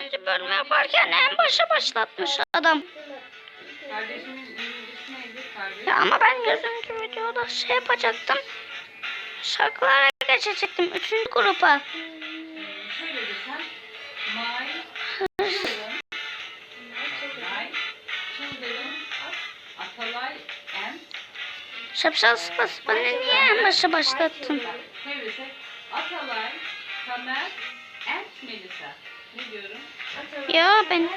5. bölümü yaparken en başa başlatmış adam. Ya ama ben gözümcü videoda şey yapacaktım. Şarkılara geçecektim. Üçüncü grupa. Şapşal sıpası bana niye en başa başlattın? Atalay, Tamer and Melisa. Ya ben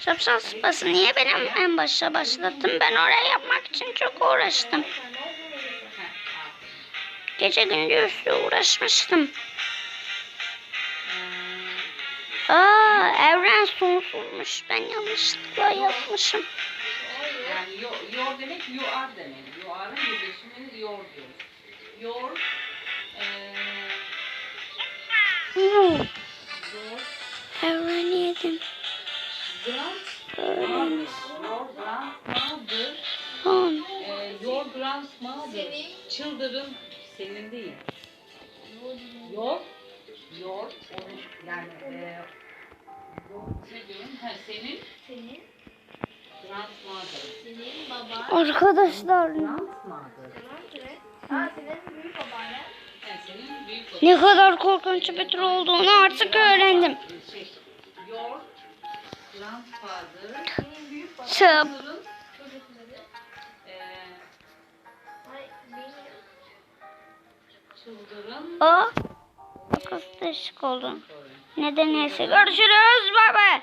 şapşal sıpası niye benim en başa başlattın? Ben oraya yapmak için çok uğraştım. Gece gündüz uğraşmıştım. Aa evren sonsuzmuş. Ben yanlışlıkla yapmışım. Yani yo, your demek you are demek. You are'ın birleşimini your diyoruz. Eee Evreni yedim. your grandmother. Children senin değil. Your your yani eee your ne diyorum? Ha, senin Senin, grandmother. senin baban. Arkadaşlar Grandmother. Ha senin büyük babaannen. Ne kadar korkunç bir tür olduğunu artık öğrendim. Children. O çok değişik oldu. Neden neyse görüşürüz. Bay bay.